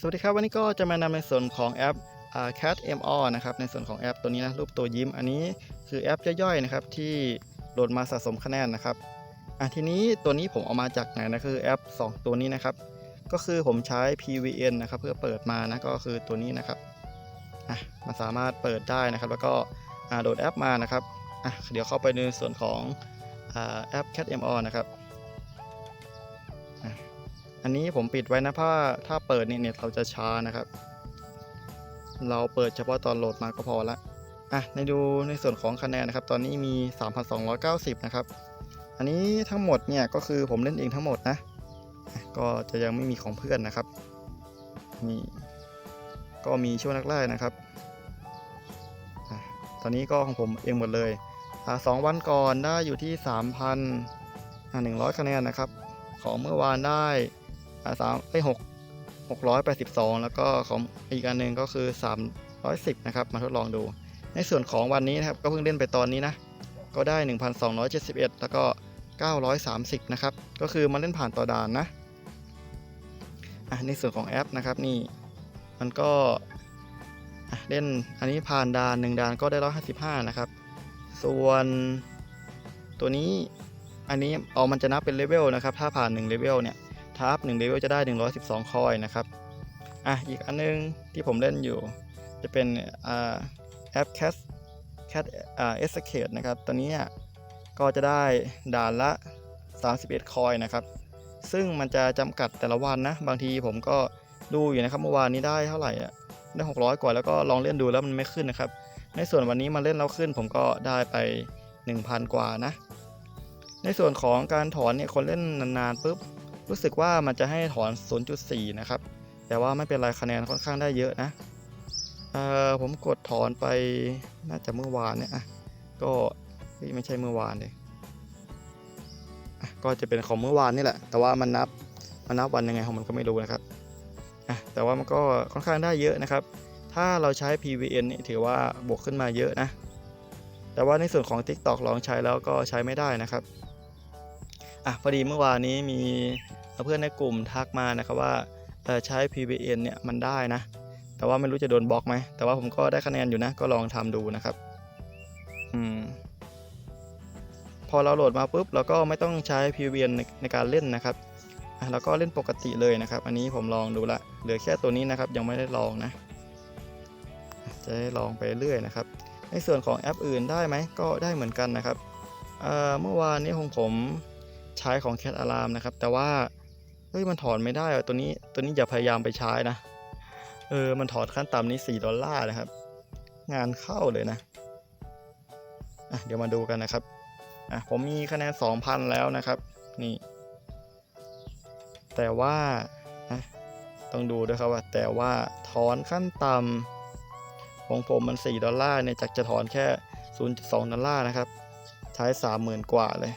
สวัสดีครับวันนี้ก็จะมานำในส่วนของแอปอ่า Cat MR นะครับในส่วนของแอปตัวนี้นะรูปตัวยิ้มอันนี้คือแอปย่อยๆนะครับที่โหลดมาสะสมคะแนนนะครับอะทีนี้ตัวนี้ผมเอามาจากไหนนะคือแอป 2 ตัวนี้นะครับ ก็คือผมใช้ PVN นะครับเพื่อเปิดมานะก็คือตัวนี้นะครับอะมันสามารถเปิดได้นะครับ แล้วก็โหลดแอปมานะครับอะเดี๋ยวเข้าไปในส่วนของอแอป Cat MR นะครับ อันนี้ผมปิดไว้นะเพราะถ้าเปิดเนี่ยเน็ตเราจะช้านะครับ เราเปิดเฉพาะตอนโหลดมาก็พอละอะในดูในส่วนของคะแนนนะครับ ตอนนี้มี 3,290 นะครับ อันนี้ทั้งหมดเนี่ยก็คือผมเล่นเองทั้งหมดนะ ก็จะยังไม่มีของเพื่อนนะครับนี่ก็มีช่วงแรกๆนะครับอตอนนี้ก็ของผมเองหมดเลยสองวันก่อนได้อยู่ที่ 3,100อะ100คะแนนนะครับ ของเมื่อวานได้ สามไปหกหกร้อยแปดสิบสองแล้วก็ของอีกอันหนึ่งก็คือสามร้อยสิบนะครับ มาทดลองดู ในส่วนของวันนี้นะครับ ก็เพิ่งเล่นไปตอนนี้นะ ก็ได้1,271แล้วก็930นะครับ ก็คือมาเล่นผ่านต่อด่านนะอะในส่วนของแอปนะครับนี่มันก็เล่นอันนี้ผ่านด่าน1ด่านก็ได้155นะครับ ส่วนตัวนี้อันนี้เอามันจะนับเป็นเลเวลนะครับ ถ้าผ่าน1เลเวลเนี่ย ถ้าอัพ1เลเวลจะได้ 112 คอยนะครับ อะ อีกอันนึงที่ผมเล่นอยู่ จะเป็นอ่าแอป Cat Cat อ่า Escape นะครับตัวนี้ก็จะได้ด่านละ 31 คอยนะครับ ซึ่งมันจะจำกัดแต่ละวันนะ บางทีผมก็ดูอยู่นะครับ เมื่อวานนี้ได้เท่าไหร่อะได้ 600 กว่าแล้วก็ลองเล่นดูแล้วมันไม่ขึ้นนะครับ ในส่วนวันนี้มาเล่นแล้วขึ้น ผมก็ได้ไป 1,000 กว่านะ ในส่วนของการถอนเนี่ยคนเล่นนานๆปุ๊บ รู้สึกว่ามันจะให้ถอน 0.4 นะครับ แต่ว่าไม่เป็นไรคะแนนค่อนข้างได้เยอะนะ เอ่อ ผมกดถอนไปน่าจะเมื่อวานเนี่ยอะก็ไม่ใช่เมื่อวานเลยก็จะเป็นของเมื่อวานนี่แหละ แต่ว่ามันนับ มันนับวันยังไงของมันก็ไม่รู้นะครับอะแต่ว่ามันก็ค่อนข้างได้เยอะนะครับ ถ้าเราใช้ PVN นี่ถือว่าบวกขึ้นมาเยอะนะ แต่ว่าในส่วนของ TikTok ลองใช้แล้วก็ใช้ไม่ได้นะครับอะพอดีเมื่อวานนี้มี เพื่อนในกลุ่มทักมานะครับว่าใช้ PVN เนี่ยมันได้นะ แต่ว่าไม่รู้จะโดนบล็อกไหม แต่ว่าผมก็ได้คะแนนอยู่นะ ก็ลองทำดูนะครับ อืม พอเราโหลดมาปุ๊บเราก็ไม่ต้องใช้ PVN ในในการเล่นนะครับอะเราก็เล่นปกติเลยนะครับ อันนี้ผมลองดูละ เหลือแค่ตัวนี้นะครับ ยังไม่ได้ลองนะ จะได้ลองไปเรื่อยนะครับ ในส่วนของแอปอื่นได้ไหม ก็ได้เหมือนกันนะครับเเมื่อวานนี้ของผมใช้ของ Cat Alarm นะครับ แต่ว่า เฮ้ยมันถอนไม่ได้ตัวนี้ตัวนี้อย่าพยายามไปใช้นะ เออมันถอนขั้นต่ำนี่4ดอลลาร์นะครับ งานเข้าเลยนะอะเดี๋ยวมาดูกันนะครับอะผมมีคะแนน 2,000 แล้วนะครับ นี่ แต่ว่าต้องดูด้วยครับว่า แต่ว่าถอนขั้นต่ำของผมมัน 4 ดอลลาร์เนี่ยจากจะถอนแค่ 0.2 ดอลลาร์นะครับ ใช้ 30,000 กว่าเลย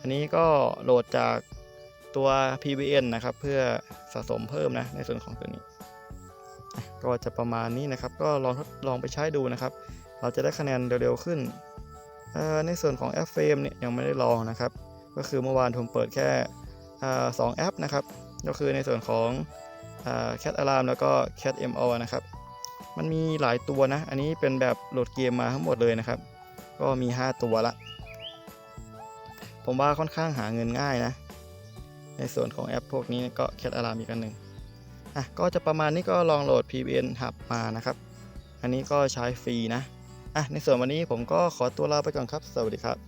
อันนี้ก็โหลดจาก ตัว PVN นะครับ เพื่อสะสมเพิ่มนะในส่วนของตัวนี้ ก็จะประมาณนี้นะครับ ก็ลองทดลองไปใช้ดูนะครับ เราจะได้คะแนนเร็วๆขึ้น ในส่วนของแอปเฟรมเนี่ยยังไม่ได้ลองนะครับ ก็คือเมื่อวานผมเปิดแค่สองแอปนะครับ ก็คือในส่วนของอ่า Cat Alarm แล้วก็ Cat MO นะครับ มันมีหลายตัวนะ อันนี้เป็นแบบโหลดเกมมาทั้งหมดเลยนะครับ ก็มี 5 ตัวละ ผมว่าค่อนข้างหาเงินง่ายนะ ในส่วนของแอปพวกนี้ก็แคทอารามอีกอันหนึ่งอะก็จะประมาณนี้ก็ลองโหลด PBN Hub มานะครับ อันนี้ก็ใช้ฟรีนะอะในส่วนวันนี้ผมก็ขอตัวลาไปก่อนครับ สวัสดีครับ